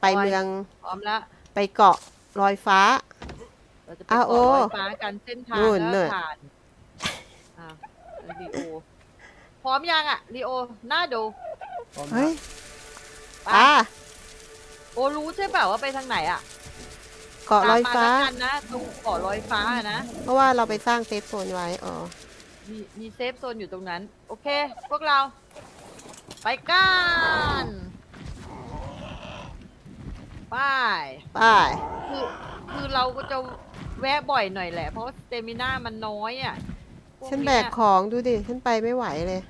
ไปเมืองพร้อมแล้วไปเกาะลอยฟ้า เราจะไปอะเกาะโอ้ลอยฟ้ากันเส้นทางนู่นแล้วนู่นผ่านอะลีโอพร้อมยังอะลีโอหน้าดูเฮ้ยไปอ่าโอรู้ใช่เปล่าว่าไปทางไหนอะเกาะลอยฟ้า ตมมแล้วกันนะตรงเกาะลอยฟ้าอะนะเพราะว่าเราไปสร้างเซฟโซนไว้อ๋อมีมีเซฟโซนอยู่ตรงนั้น โอเค พวกเรา ไปกัน ไปไปคือคือเราก็จะแวะบ่อยหน่อยแหละ เพราะสเตมิน่ามันน้อยอะพวฉันเยแบกของดูดิ ฉันไปไม่ไหวเลย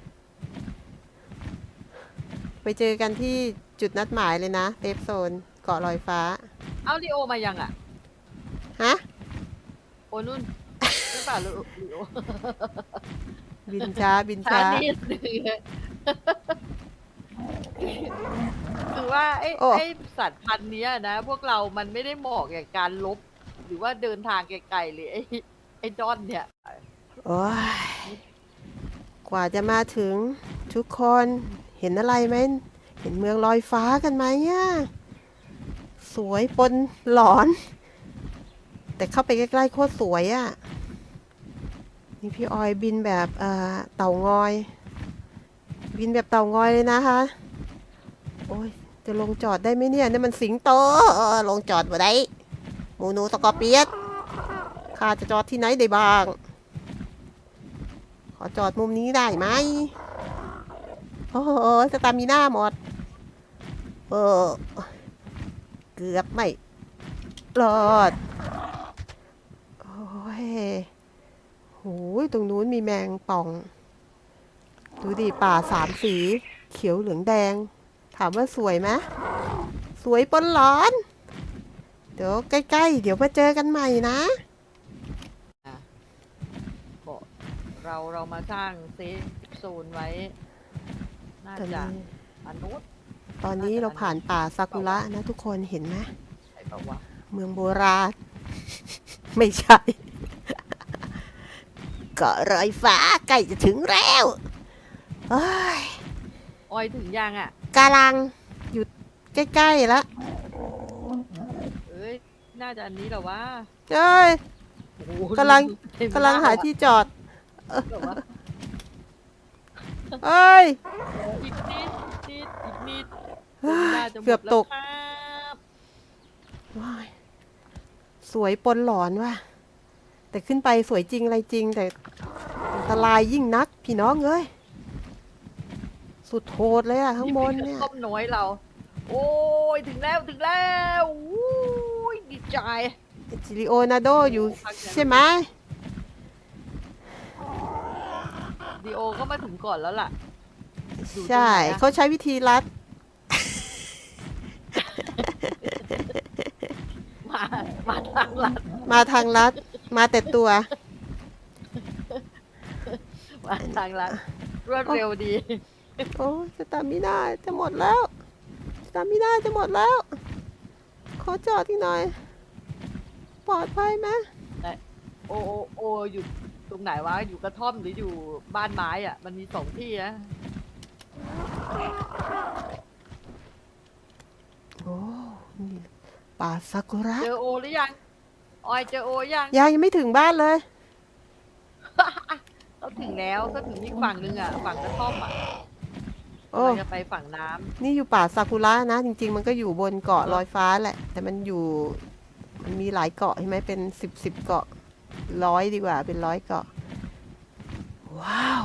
ไปเจอกันที่จุดนัดหมายเลยนะเซฟโซนเกาะลอยฟ้า เอาลีโอมายังอะ ฮะ โอนุ่นหรือเปล่าลีโอบินช้าบินช้า ช้านิดนึง คือว่าไอ้โอ้ ไอ้สัตว์พันธุ์เนี้ยนะ พวกเรามันไม่ได้เหมาะแก่การลบ หรือว่าเดินทางไกลๆเลยไอ้ไอ้ดอนเนี่ย โอ้ยกว่าจะมาถึงทุกคนเห็นอะไรไหม เห็นเมืองลอยฟ้ากันไหมเนี่ยสวยปนหลอน แต่เข้าไปใกล้ๆโคตรสวยอะ่ะ นี่พี่ออยบินแบบเอ่อเต่างอย บินแบบเต่างอยเลยนะคะ โอ้ย จะลงจอดได้ไหมเนี่ยนี่มันสิงโตลงจอดบ่ได้หมูนูตะกอเปียดข้าจะจอดที่ไหนได้บ้าง ขอจอดมุมนี้ได้ไหมโอ้โหสตามิน่าหมดเออเกือบไม่รอดโอ้ยโหยตรงนู้นมีแมงป่อง ดูดิป่าสามสี เขียวเหลืองแดง ถามว่าสวยไหมสวยปนหลอน เดี๋ยวใกล้ๆ เดี๋ยวมาเจอกันใหม่นะก็เราเรามาสร้างเซฟโซนไว้ น่าตอนจะนี้อนุษย์ตอนนี้เราผ่านป่าซากุระนะทุกคนเห็นไหมใช่ปะวะเมืองโบราณ ไม่ใช่เกาะรอยฟ้าใกล้จะถึงแล้วเอ้ย ออยถึงยังอะ กำลังอยู่ใกล้ๆแล้วเอ้ย น่าจะอันนี้เหรอวะเอ้ย โอ้โหกำลัง เต็มกำลังหาน้ที่จอด เหรอวะเอ้ย อีกนิดนิดอีกนิดเฮ้ยน่าจะหมดเกือบตก แล้วครับว้ายสวยปนหลอนว่ะ แต่ขึ้นไปสวยจริงอะไรจริงแต่อันตรายยิ่งนัก พี่น้องเอ้ย สุดโหดเลยอะข้างบนเนี่ยต้มน้อยเรา โอ้ยถึงแล้วถึงแล้วอู้ยดีใจจิริโอนาโดอยู่ใช่ไหมดีโอก็มาถึงก่อนแล้วล่ะอยู่ตรงไหนอะใช่เขาใช้วิธีรัดมามาทางลัดมาทางรัดมาแต่ตัว มาทางลัดรวดเร็วดี โอ้สตามิน่าจะหมดแล้วสตามิน่าจะหมดแล้ว ขอจอดที่หน่อย ปลอดภัยไหมโอโอโออยู่ตรงไหนวะ อยู่กระท่อมหรืออยู่บ้านไม้อะ มันมีสองที่นะโอ้นี่ป่าซากุระเจอโอหรือยัง ออยเจอโอยัง ยังยังไม่ถึงบ้านเลยเขาถึงแล้วก็ถึงอีกฝั่งหนึงอะ ฝั่งกระท่อมอะ โอ้เราจะไปฝั่งน้ำนี่อยู่ป่าซากุระนะ จริง ๆ มันก็อยู่บนเกาะลอยฟ้าแหละ แต่มันอยู่มันมีหลายเกาะใช่ไหมเป็นสิบสิบเกาะร้อยดีกว่า เป็นร้อยเกาะ ว้าว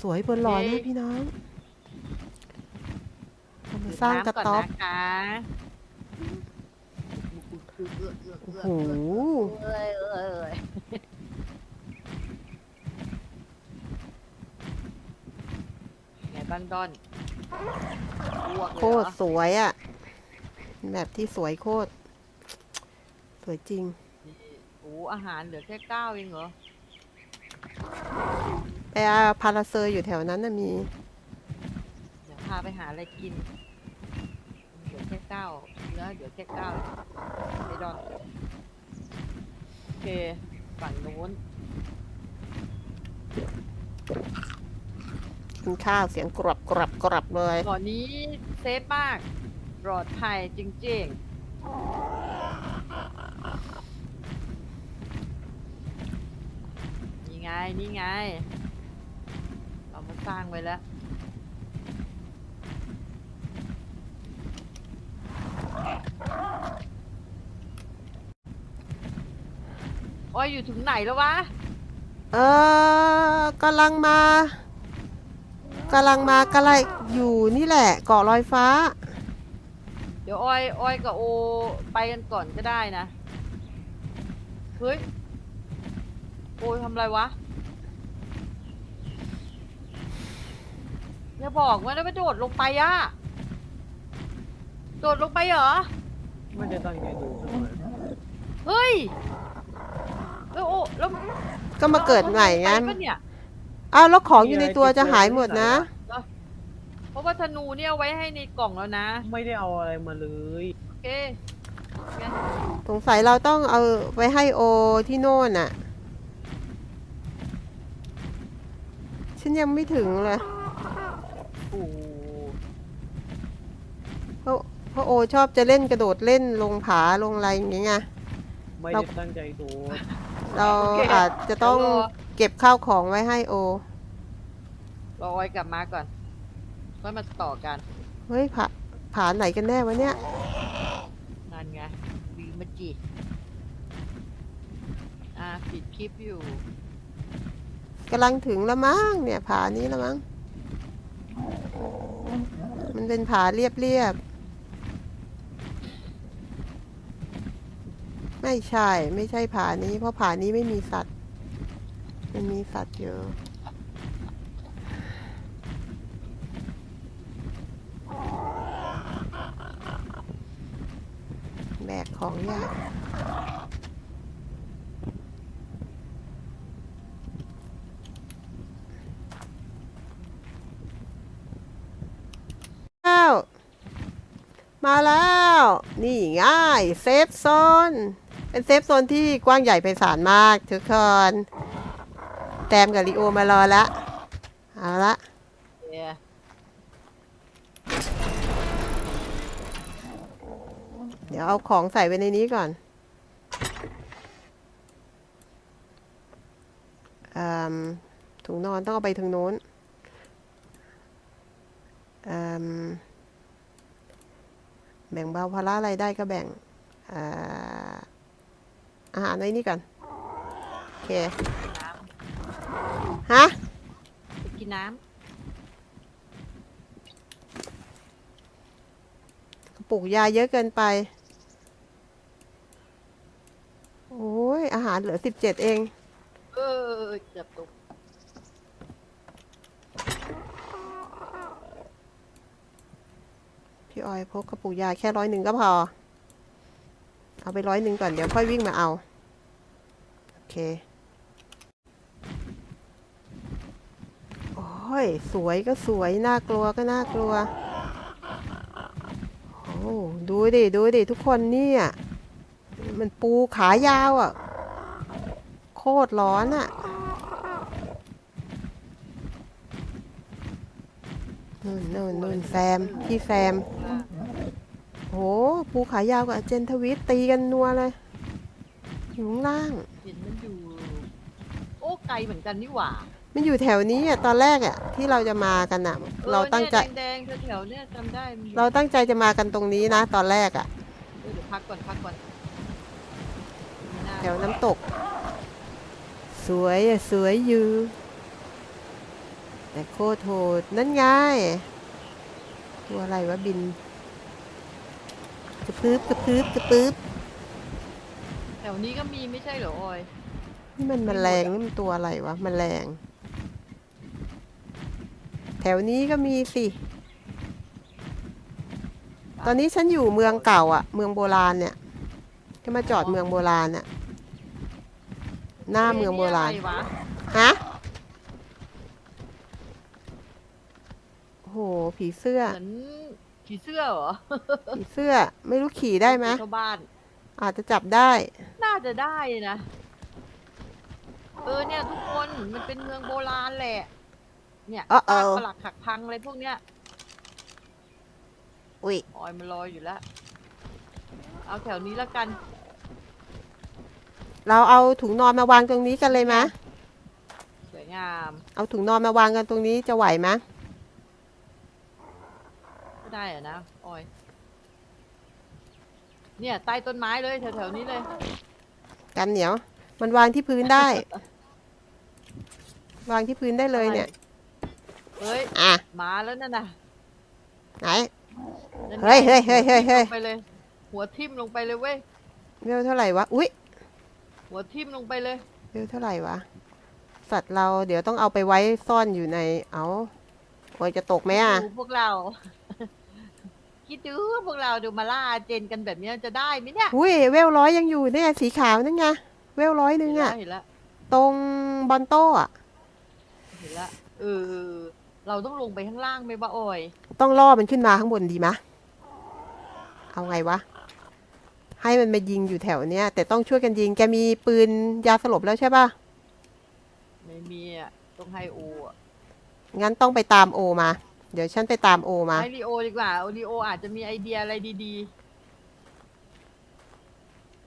สวยบนหลอนนะพี่น้องเรามาสร้างกระต๊อบดื่มน้ำก่นนะคะโอ้โห เอ้ยเอ้ยเอ้ย ไงบ้างดอนอ้วกเลยโคเหรตรอสวยอะ่ะแบบที่สวยโคตร สวยจริง โอ้อาหารเหลือแค่เก้าเองเหรอแต่อาพาราเซอร์อยู่แถวนั้นนะมี เดี๋ยวพาไปหาอะไรกิน เหลือแค่เก้าเนื้อเหลือแค่เก้าไอ้ดอนโอเค ฝั่งนู้น กินข้าวเสียงกรอบกรอบกรอบเลยก่อนนี้เซฟมาก ปลอดภัยจริงๆ นี่ไง นี่ไง เรามาสร้างไว้แล้ว โอ้ยอยู่ถึงไหนแล้ววะ เออกำลังมา กำลังมากำลังอยู่นี่แหละ เกาะลอยฟ้า เดี๋ยวอ้อยอ้อยกับโอไปกันก่อนก็ได้นะ เฮ้ย โอยทำอะไรวะอย่าบอกว่าได้ไปโดดลงไปอะโดดลงไปเหรอ ไม่ได้ตั้งใจดูใช่ไหมเฮ้ย แล้วโอแล้วก็มาเกิดใหม่ไง ปปะเนี่ย อ้าวแล้วของอยู่ในตัวจะหายหมดนะ เพราะว่าธนูเนี่ยเอาไว้ให้ในกล่องแล้วนะ ไม่ได้เอาอะไรมาเลยโอเคไงสงสัยเราต้องเอาไว้ให้โอที่โน่นน่ะ ฉันยังไม่ถึงเลยโอ้เพราะเพราะโอชอบจะเล่นกระโดดเล่นลงผาลงอะไรอย่างเงี้ยไง ไม่เราได้ตั้งใจดูเราอาจจะต้อง เก็บข้าวของไว้ให้โอ รออ้อยกลับมาก่อนค่อยมาต่อกัน เฮ้ยผาผาไหนกันแน่วะเนี่ย นั่นไงวีมาจิอ่าปิดคลิปอยู่ กำลังถึงแล้วมั้งเนี่ย ผานี้แล้วมั้ง มันเป็นผาเรียบเรียบๆ ไม่ใช่ ไม่ใช่ผานี้ เพราะผานี้ไม่มีสัตว์ มันมีสัตว์เยอะแบกของยากแล้วมาแล้ว นี่ง่าย เซฟโซน เป็นเซฟโซนที่กว้างใหญ่ไพศาลมากทุกคน แตมกับลิโอมารอละเอาละเย้เดี๋ยวเอาของใส่ไว้ในนี้ก่อนอมถุงนอนต้องเอาไปทางโน้นอืมแบ่งเบาภาระอะไรได้ก็แบ่งอ่าอาหารไว้นี่ก่อน โอเคน้ ฮะำไปกินน้กระปุกยาเยอะเกินไป โอ้ย อาหารเหลือสิบเจ็ดเองำเออเกือบตกพี่ออยพกกระปุกยาแค่ร้อยหนึ่งก็พอ เอาไปร้อยหนึ่งก่อน เดี๋ยวค่อยวิ่งมาเอา โอเค โอ้ยสวยก็สวย น่ากลัวก็น่ากลัว โอ้ดูดิดูดิทุกคนเนี่ย มันปูขายาวอะ่ะ โคตรร้อนอะ่ะ นู่นนู่นนู่นแซม พี่แซม โห ปูขายาวกับอาเจนทวิตตีกันนัวเลย อยู่ข้างล่าง เห็นมันอยู่ โอ้ไกลเหมือนกันนี่หว่า มันอยู่แถวนี้อะตอนแรกอะที่เราจะมากันอะออเราตั้งใจเนี่ยแดงๆแถวๆเนี่ยจำได้มันอยู่เราตั้งใจจะมากันตรงนี้นะ ตอนแรกอะเออเดี๋ยวพักก่อนพักก่อนมีหน้าแถวน้ำตก สวยอะสวยอยู่ แต่โคตรโหดนั่นไงตัวอะไรวะบินกระพืบกระพืบกระพืบแถวนี้ก็มีไม่ใช่เหรอออย นี่มันแมลงนี่มันตัวอะไรวะแมลง แถวนี้ก็มีสิ ตอนนี้ฉันอยู่เมืองเก่าอะเมืองโบราณเนี่ยก็มาจอดเมืองโบราณอะหน้าเมืองโบราณเะไวะฮะโอ้โห ผีเสื้อ เหมือนผีเสื้อเหรอผีเสื้อ ไม่รู้ขี่ได้ไหมชาวบ้าน อาจจะจับได้ น่าจะได้นะ เออเนี่ยทุกคนมันเป็นเมืองโบราณแหละ เนี่ยเออเอซากอปลักหักพังอะไรพวกเนี้ยอุ้ยออยมันลอยอยู่แล้ว เอาแถวนี้แล้วกัน เราเอาถุงนอนมาวางตรงนี้กันเลยไหมสวยงามเอาถุงนอนมาวางกันตรงนี้จะไหวไหมก็ได้อะนะออย เนี่ยใต้ต้นไม้เลยแถวๆนี้เลย กันเหนียว มันวางที่พื้นได้ วางที่พื้นได้เลยเนี่ย เฮ้ยอะมาแล้วนั่นน่ะไหน นั่นเฮ้ยไงเฮ้ยเฮ้ยเฮ้ยเฮ้ย ลงไปเลย หัวทิ่มลงไปเลยเว้ย เวลเท่าไหร่วะอุ้ยหัวทิ่มลงไปเลย เวลเท่าไหร่วะสัตว์เราเดี๋ยวต้องเอาไปไว้ซ่อนอยู่ในเอาโอยจะตกไหมอะดูพวกเรา คิดดูพวกเราดูมาล่าเจนกันแบบนี้จะได้ไหมเนี่ยอุ้ยเวลร้อยยังอยู่เนี่ยสีขาวนั่นไงเวลร้อยหนึงอะเห็นแล้วตรงบอลโต้อะเห็นแล้วเออ เราต้องลงไปข้างล่างไหมบ้าออย ต้องล่อมันขึ้นมาข้างบนดีมะ เอาไงวะ ให้มันมายิงอยู่แถวเนี้ย แต่ต้องช่วยกันยิง แกมีปืนยาสลบแล้วใช่ป่ะ ไม่มีอะ ต้องให้โออะงั้นต้องไปตามโอมา เดี๋ยวฉันไปตามโอมา ให้ลีโอดีกว่าโอลีโออาจจะมีไอเดียอะไรดี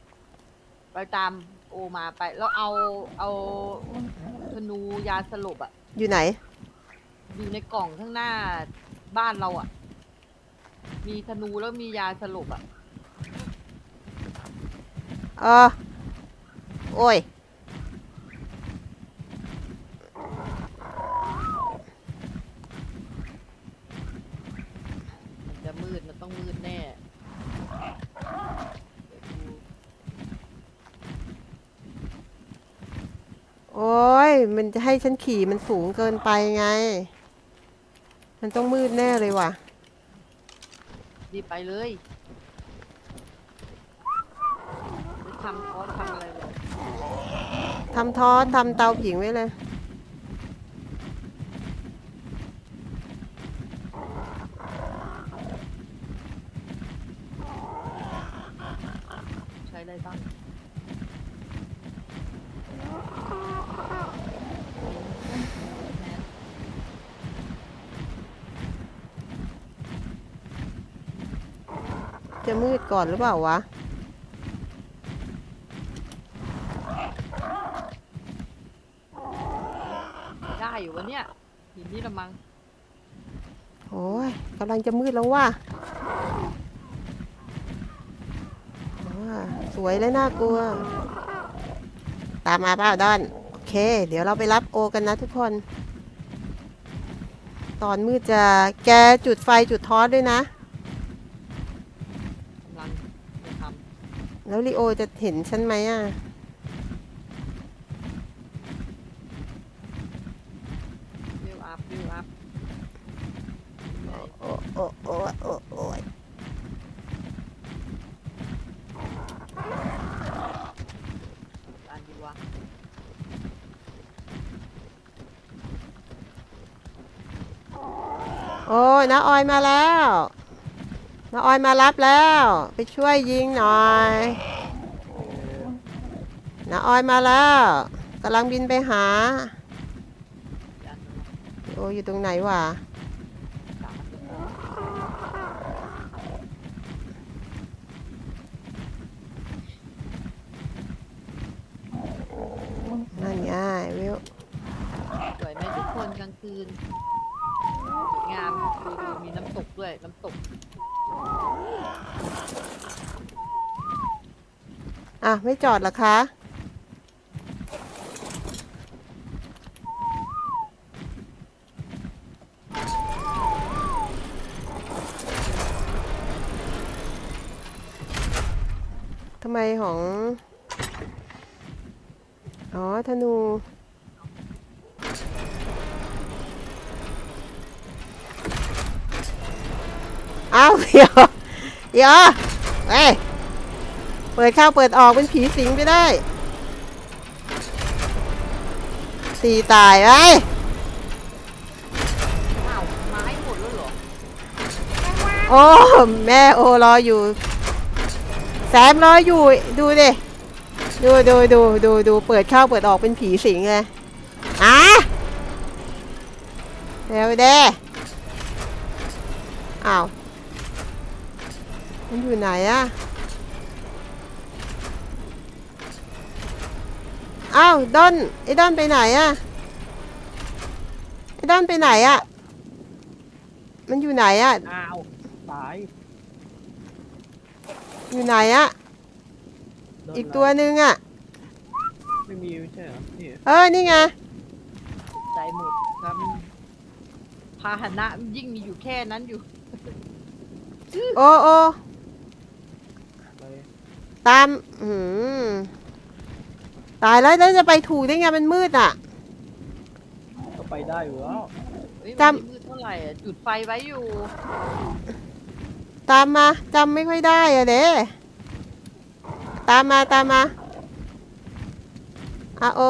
ๆ ไปตามโอมาไป แล้วเอาเอาธนูยาสลบอะ อยู่ไหน อยู่ในกล่องข้างหน้าบ้านเราอะ มีธนูแล้วมียาสลบอะ เออ โอ้ย มันจะมืดมันต้องมืดแน่เดี๋ยวดูโอ้ย มันจะให้ฉันขี่มันสูงเกินไปไง มันต้องมืดแน่เลยว่ะ รีบไปเลยไปทำคอร์สทำอะไรเลยทำท้อทำเตาผิงไว้เลย ใช้อะไรบ้าง จะมืด ก่อนหรือเปล่าวะ ได้อยู่วะเนี่ยหินนี่ละมังโอ้ยกำลังจะมืดแล้วว่ะว้าสวยและน่ากลัว ตามมาเปล่าดอน โอเค เดี๋ยวเราไปรับโอกันนะทุกคน ตอนมืดจะแกจุดไฟจุดทอสด้วยนะ กำลังจะท แล้วลีโอจะเห็นฉันไหมอะำวิวอัพวิวอัพโอ้โอ้โอ้โอ้โอ้ยการดีวะโอ้ยน้าออยมาแล้ว น้าออยมารับแล้ว ไปช่วยยิงหน่อยน้าออยมาแล้วกำลังบินไปหา โอ้อยู่ตรงไหนวะนั่นไงวิวสวยไหมทุกคนกลางคืนสวยงามดูดูมีน้ำตกด้วยน้ำตก อะ ไม่จอดหรอคะ ทำไมของ อ๋อ ธนู อ้าวเดี๋ยวเดี๋ยวเฮ้ยเปิดเข้าเปิดออกเป็นผีสิงไปได้ตีตายไอ้ยอ้าวไม้หมดแล้วเหรอโอ้แม่โอรออยู่ แซมรออยู่ดูดิดูดูดูดูดูเปิดเข้าเปิดออกเป็นผีสิงเลยอะเร็วเด้อ้าว มันอยู่ไหนอะอ้าวดอนไอ้ดอนไปไหนอะไอ้ดอนไปไหนอะมันอยู่ไหนอะอ้าวตายอยู่ไหนอะโดนอีกตัวหนึ่งอะไม่มีไม่ใช่เหรอนี่เออนี่ไงใจหมดครับพาหนะยิ่งมีอยู่แค่นั้นอยู่ โอโอไป ตามอืมตายแล้วแล้วจะไปถูกได้ไงมันมืดอะ ก็ไปได้อยู่แล้วเฮ้ยจำ มันไม่มืดเท่าไหร่อะจุดไฟไว้อยู่ ตามมาจำไม่ค่อยได้อะเด้ตามมาตามมาอะโอ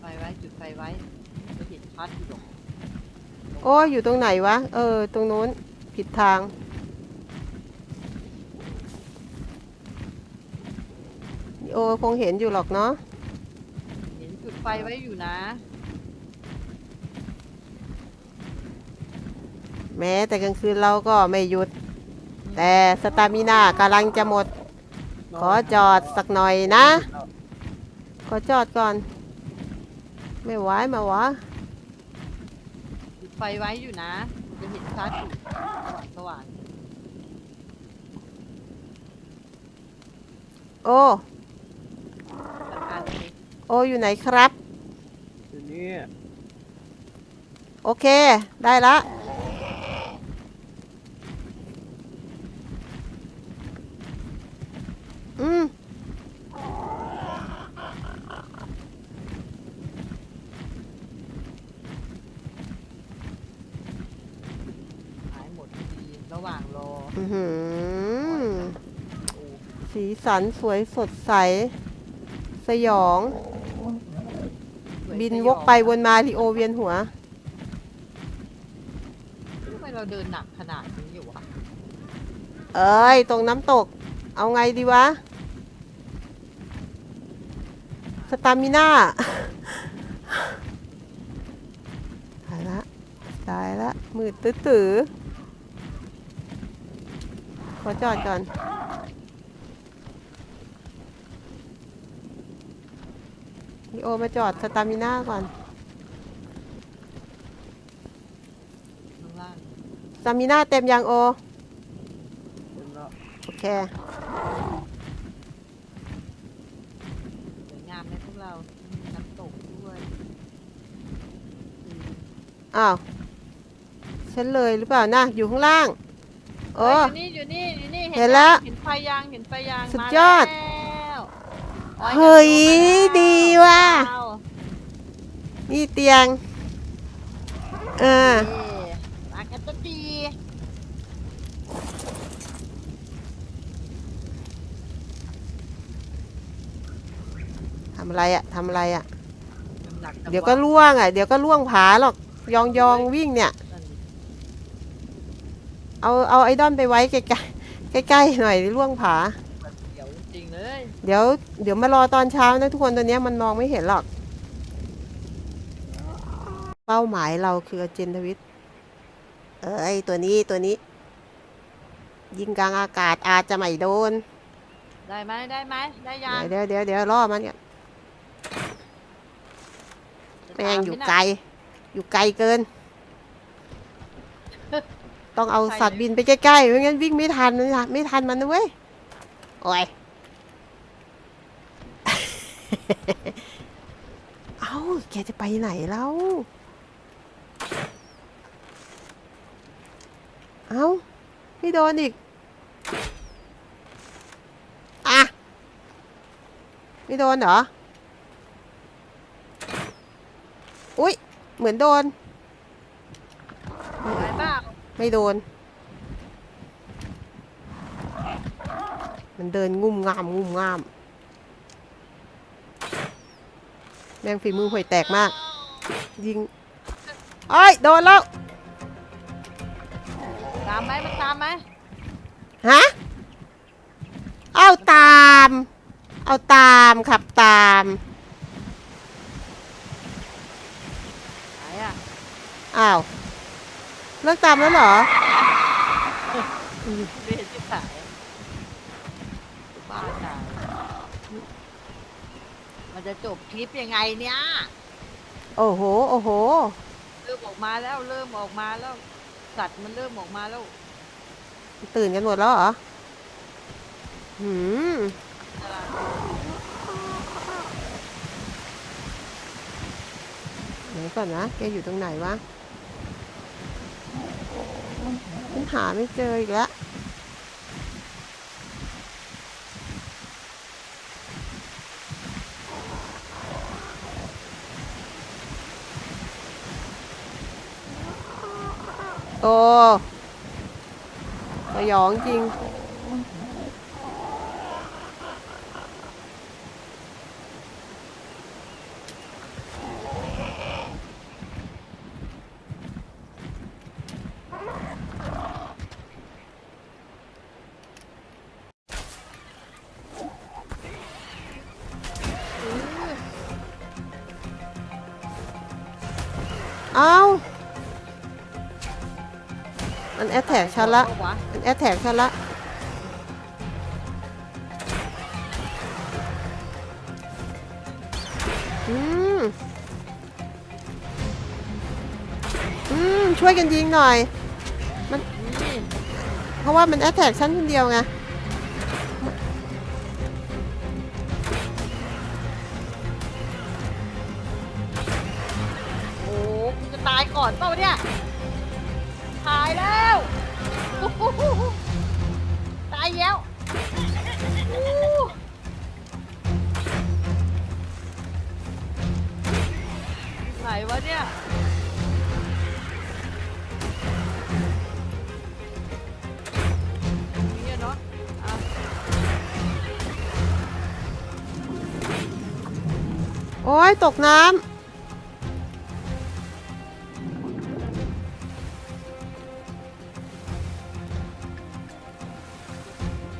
ไฟไว้จุดไฟไว้จะเห็นชัดอยู่หรอก โอ้อยู่ตรงไหนวะ เออ ตรงนู้นผิดทาง โอคงเห็นอยู่หรอกเนาะเห็นจุดไฟไว้อยู่นะ แม้แต่กลางคืนเราก็ไม่หยุด แต่สตามินากำลังจะหมด ขอจอดสักหน่อยนะ ขอจอดก่อน ไม่ไหวมาวะจุด ไฟไว้อยู่นะจะเห็นชัดอยู่สว่างสว่างโอ้อันๆเลยโออยู่ไหนครับอยู่นี่โอเค ได้ละ อืม หายหมดพอดี ระหว่างรออื้อหือโอ้สีสันสวยสดใส สยองสวยบินสยองวกไปวนมาลิโอเวียนหัว ทำไมเราเดินหนักขนาดนี้อยู่วะเอ้ย ตรงน้ำตก เอาไงดีวะ สตามิน่า ตายละ ตายละ มืดตื้อตือๆ ขอจอดก่อน พี่โอมาจอดสตามิน่าก่อนข้างล่างสตามิน่าเต็มยังโอเห็นแล้วโอเค สวยงามไหมพวกเรามีน้ำตกด้วยอืมอ้าวฉันเลยหรือเปล่านะ อยู่ข้างล่าง โอ้เฮ้ยอยู่นี่อยู่นี่อยู่นี่เห็นแล้ว เห็นไฟยางเห็นไฟยางสุดมายอดแล้วโอ้เฮ้ยกระโมาดีว่ะแล้วนี่เตียง เออเย้มากันจะดีทำอะไรอะทำอะไรอะ น้ำหนักจังเดี๋ยวก็ล่วงอะเดี๋ยวก็ล่วงผาหรอก ยองยองวิ่งเนี่ยนั่นดิ เอาเอาไอ้ดอนไปไว้ใกล้ใกล้ๆใกล้ๆหน่อยล่วงผา เดี๋ยวจริงเลยเดี๋ยวเดี๋ยวมารอตอนเช้านะทุกคนตัวเนี้ยมันมองไม่เห็นหรอก เป้าหมายเราคืออาเจนทวิตเอ้ยตัวนี้ตัวนี้ ยิงกลางอากาศอาจจะไม่โดน ได้ไหมได้ไหมได้ยังเดี๋ยวเดี๋ยวเดี๋ยวรอมันก่อนจะแม่งอยู่ตามหมน่ะไกล อยู่ไกลเกิน ต้องเอาสัตว์บินไปใกล้ๆไม่งั้นวิ่งไม่ทันนะไม่ทันมันนะเว้ย โอ้ย เอ้า แกจะไปไหนแล้ว เอ้า ไม่โดนอีก อะ ไม่โดนเหรอ อุ๊ย เหมือนโดนไหวเปล่า ไม่โดน มันเดินงุ่มงามงุ่มงาม แมงฝีมือห่วยแตกมาก ยิงเอ้ยโดนแล้ว ตามไหมมันตามไหมฮะ เอาตาม เอาตามขับตามอะ อ้าว เลิกตามแล้วเหรอเรียนที่สายบ้าจังมันจะจบคลิปยังไงเนี่ย โอ้โห โอ้โห เริ่มออกมาแล้วเริ่มออกมาแล้วสัตว์มันเริ่มออกมาแล้ว ตื่นกันหมดแล้วเหรอหืมไหนก่อนนะแกอยู่ตรงไหนวะฉัน หาไม่เจออีกแล้วโอ้สยองจริง แอดแท็กฉันละมันแอดแท็กฉันละอืมอืมช่วยกันยิงหน่อยนี่เพราะว่ามันแอดแท็กฉันคนเดียวไงโอ้จะตายก่อนเปล่าเนี่ย อ้ยตกน้ำ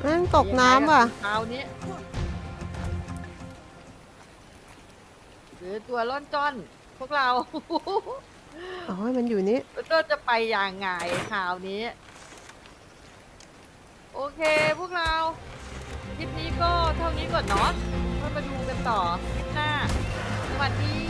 แม่งตกน้ำว่ะคราวนี้หรือตัวร่อนจ้อน พวกเรา โอ้ยมันอยู่นี่เราจะไปอย่างไงคราวนี้ โอเคพวกเรา คลิปนี้ก็เท่านี้ก่อนเนาะค่อยมาดูกันต่อ วัสดี